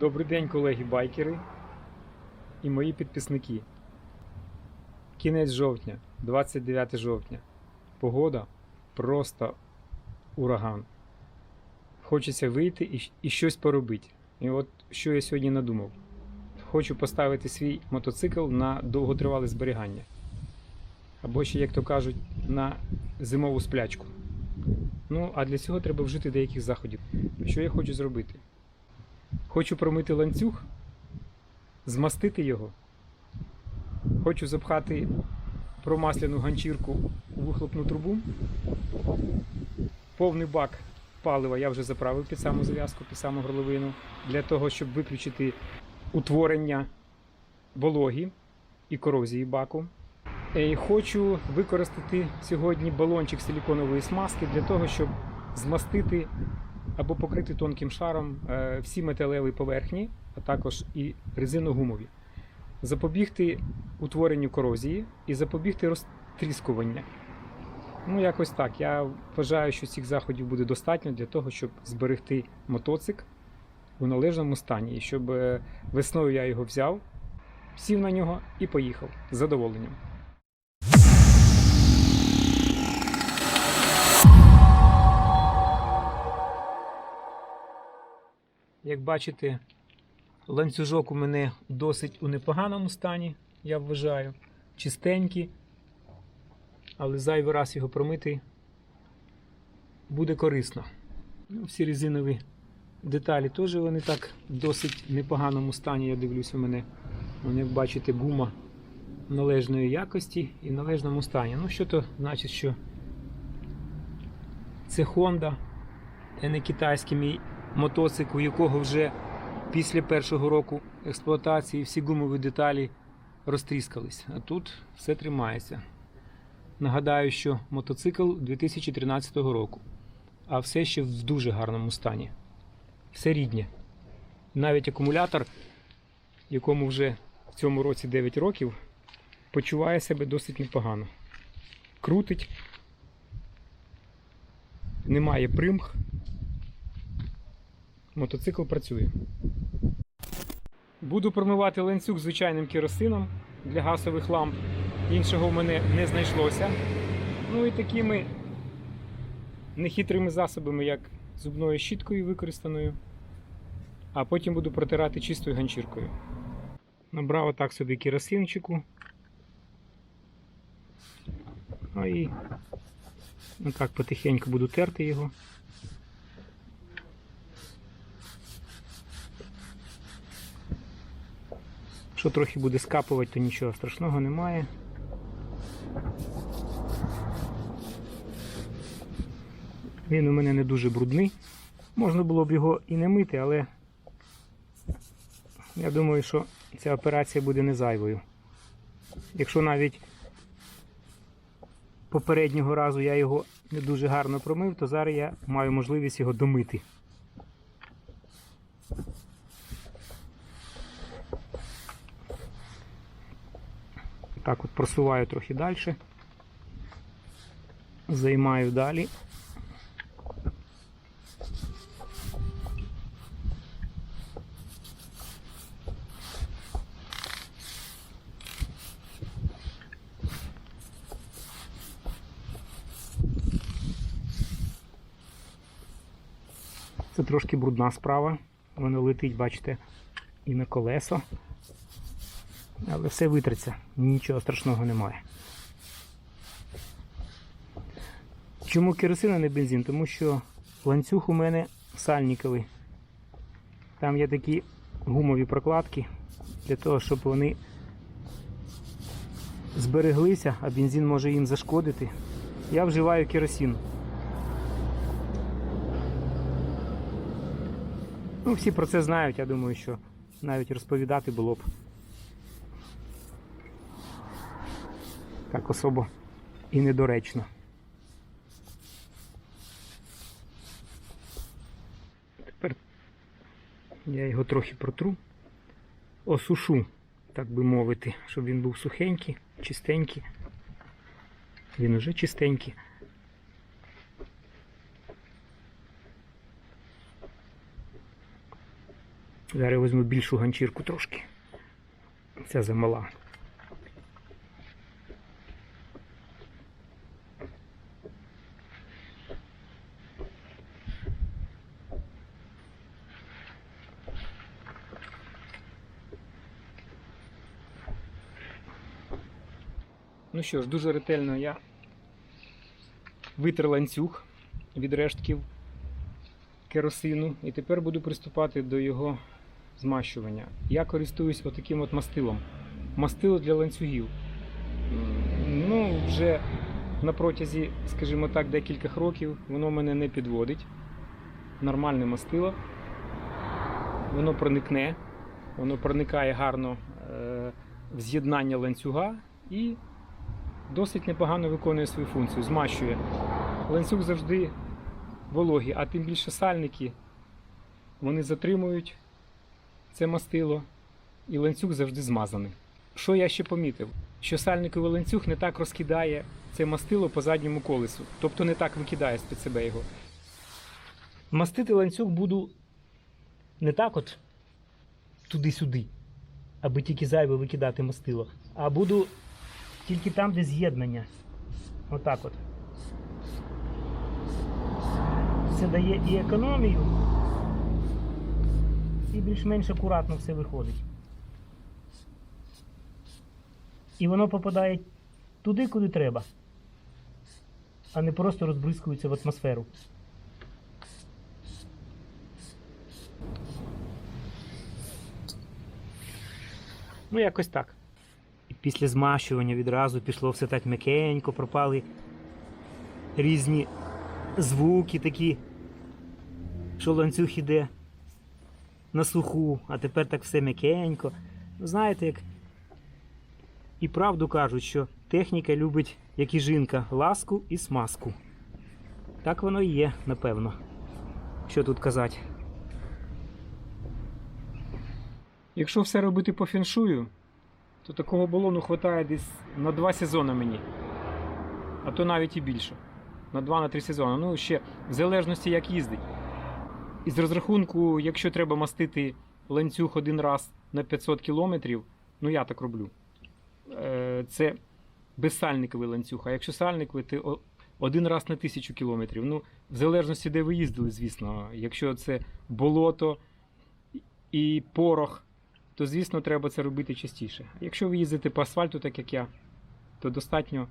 Добрий день, колеги-байкери і мої підписники. Кінець жовтня, 29 жовтня. Погода просто ураган. Хочеться вийти і, і щось поробити. І от що я сьогодні надумав. Хочу поставити свій мотоцикл на довготривале зберігання. Або ще, як то кажуть, на зимову сплячку. Ну, а для цього треба вжити деяких заходів. Що я хочу зробити? Хочу промити ланцюг, змастити його. Хочу запхати промасляну ганчірку у вихлопну трубу. Повний бак палива я вже заправив під саму зав'язку, під саму горловину, для того, щоб виключити утворення вологі і корозії баку. І хочу використати сьогодні балончик силіконової смазки для того, щоб змастити або покрити тонким шаром е, всі металеві поверхні, а також і резиногумові. Запобігти утворенню корозії і запобігти розтріскування. Ну, якось так. Я вважаю, що цих заходів буде достатньо для того, щоб зберегти мотоцикл у належному стані. І щоб е, весною я його взяв, сів на нього і поїхав з задоволенням. Як бачите, ланцюжок у мене досить у непоганому стані, я вважаю. Чистенький, але зайвий раз його промити буде корисно. Ну, всі резинові деталі теж вони так в досить непоганому стані, я дивлюсь у мене. Вон, як бачите, гума належної якості і належному стані. Ну, що то значить, що це Honda, а не китайський мій мотоцикл, у якого вже після першого року експлуатації всі гумові деталі розтріскались. А тут все тримається. Нагадаю, що мотоцикл 2013 року, а все ще в дуже гарному стані. Все рідне. Навіть акумулятор, якому вже в цьому році 9 років, почуває себе досить непогано. Крутить, немає примх, мотоцикл працює. Буду промивати ланцюг звичайним керосином для газових ламп. Іншого в мене не знайшлося. Ну і такими нехитрими засобами, як зубною щіткою використаною. А потім буду протирати чистою ганчіркою. Набрав отак собі керосинчику. Ну і отак потихеньку буду терти його. Якщо трохи буде скапувати, то нічого страшного немає. Він у мене не дуже брудний. Можна було б його і не мити, але я думаю, що ця операція буде не зайвою. Якщо навіть попереднього разу я його не дуже гарно промив, то зараз я маю можливість його домити. Так от просуваю трохи далі. Займаю далі. Це трошки брудна справа. Воно летить, бачите, і на колесо. Але все витреться, нічого страшного немає. Чому керосин, а не бензин? Тому що ланцюг у мене сальниковий. Там є такі гумові прокладки для того, щоб вони збереглися, а бензин може їм зашкодити. Я вживаю керосин. Ну, всі про це знають, я думаю, що навіть розповідати було б так особо і недоречно. Тепер я його трохи протру, осушу, так би мовити, щоб він був сухенький, чистенький. Він уже чистенький. Зараз візьму більшу ганчірку трошки. Ця замала. Ну що ж, дуже ретельно я витер ланцюг від рештків керосину і тепер буду приступати до його змащування. Я користуюсь отаким от мастилом. Мастило для ланцюгів. Ну, вже на протязі, скажімо так, декількох років воно мене не підводить. Нормальне мастило. Воно проникне, воно проникає гарно е, в з'єднання ланцюга і досить непогано виконує свою функцію, змащує. Ланцюг завжди вологий, а тим більше сальники вони затримують це мастило, і ланцюг завжди змазаний. Що я ще помітив? Що сальниковий ланцюг не так розкидає це мастило по задньому колесу, тобто не так викидає з-під себе його. Мастити ланцюг буду не так от туди-сюди, аби тільки зайве викидати мастило, а буду тільки там, де з'єднання. Отак от. Це дає і економію, і більш-менш акуратно все виходить. І воно попадає туди, куди треба, а не просто розбризкується в атмосферу. Ну, якось так. Після змащування відразу пішло все так м'якенько, пропали різні звуки такі, що ланцюг іде на суху, а тепер так все м'якенько. Ну, знаєте, як і правду кажуть, що техніка любить, як і жінка, ласку і смазку. Так воно і є, напевно. Що тут казати? Якщо все робити по феншую, то такого балону вистачає десь на два сезони мені. А то навіть і більше. На 2-3 сезони. Ну, ще в залежності як їздить. Із розрахунку, якщо треба мастити ланцюг один раз на 500 кілометрів, ну я так роблю. Е, Це безсальниковий ланцюг. А якщо сальниковий, то один раз на 1000 кілометрів. Ну, в залежності, де ви їздили, звісно. Якщо це болото і порох, то звісно треба це робити частіше. Якщо ви їздите по асфальту, так як я, то достатньо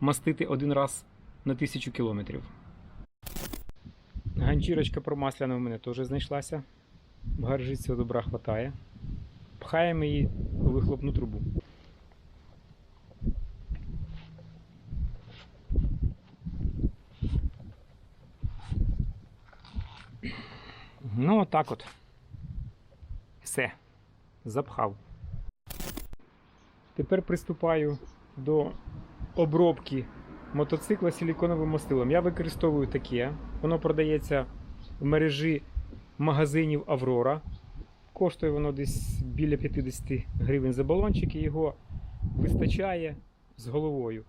мастити один раз на тисячу кілометрів. Ганчірочка промасляна в мене теж знайшлася. В гаражі цього добра хватає. Пхаємо її у вихлопну трубу. Ну, отак от. Все. Запхав. Тепер приступаю до обробки мотоцикла силіконовим мастилом. Я використовую таке. Воно продається в мережі магазинів Аврора. Коштує воно десь біля 50 гривень за балончик і його вистачає з головою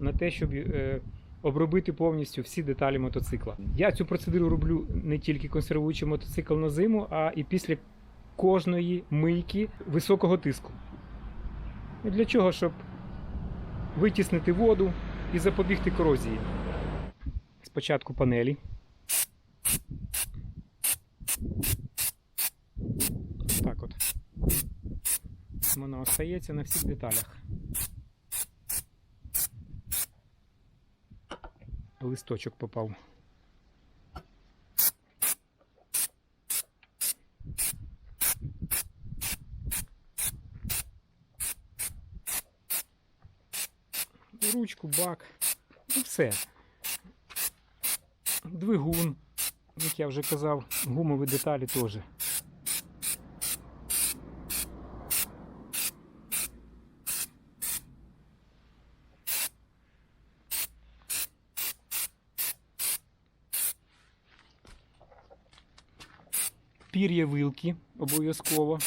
на те, щоб е, обробити повністю всі деталі мотоцикла. Я цю процедуру роблю не тільки консервуючи мотоцикл на зиму, а і після кожної мийки високого тиску. Для чого? Щоб витіснити воду і запобігти корозії. Спочатку панелі. Так от. Воно остається на всіх деталях. Листочок попав. Ручку, бак, і все. Двигун, як я вже казав, гумові деталі теж. Пір'я вилки обов'язково.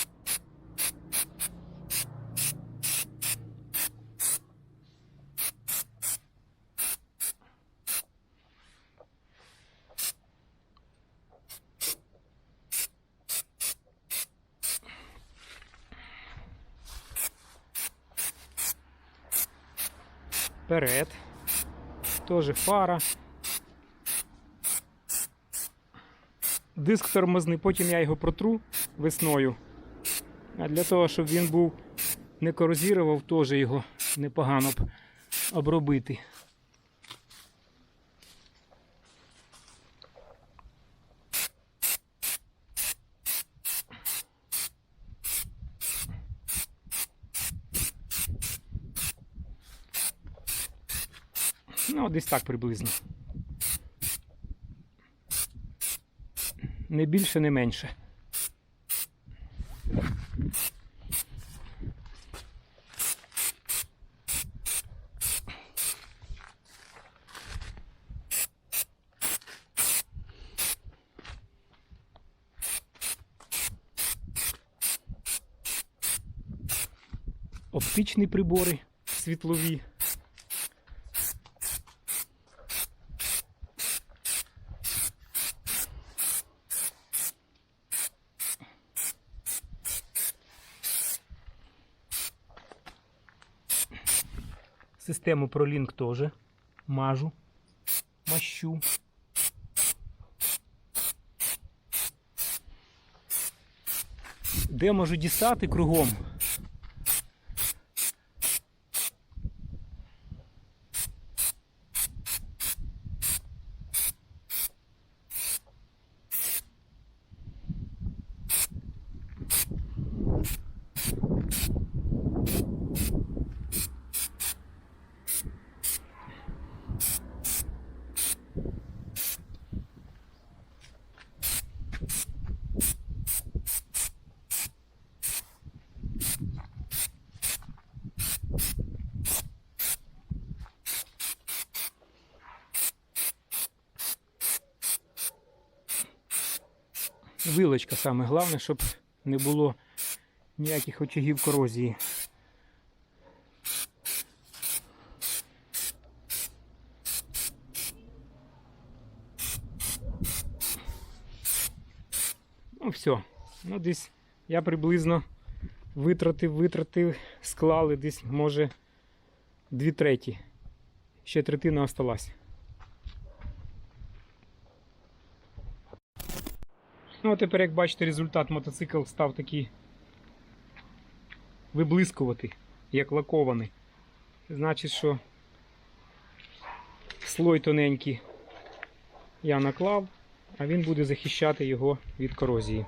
Вперед. Теж фара. Диск тормозний, потім я його протру весною. А для того, щоб він був не корозірував, теж його непогано б обробити. Ну, десь так приблизно. Не більше, не менше. Оптичні прибори світлові. Систему ProLink теж мажу, мащу. Де можу дістати кругом? Вилочка саме головне, щоб не було ніяких очагів корозії. Ну все. Ну десь я приблизно витратив, витратив, склали десь, може, дві треті. Ще третина осталась. Ну, а тепер, як бачите, результат мотоцикл став такий виблискувати, як лакований. Значить, що слой тоненький я наклав, а він буде захищати його від корозії.